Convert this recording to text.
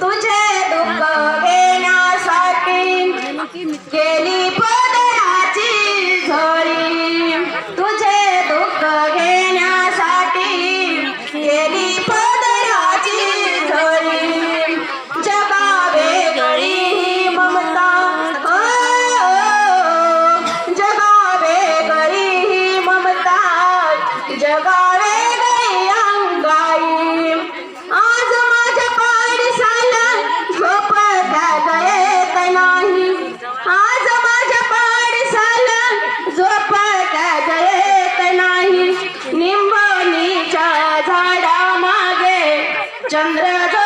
तुझे दुःख घेण्यासाठी केली बदनाची झोळी. तुझे दुःख घेण्यासाठी केली बदनाची झोळी. जगा वेगळी ही ममता हो जगा वेगळी ममता. जगा ಚಂದ್ರ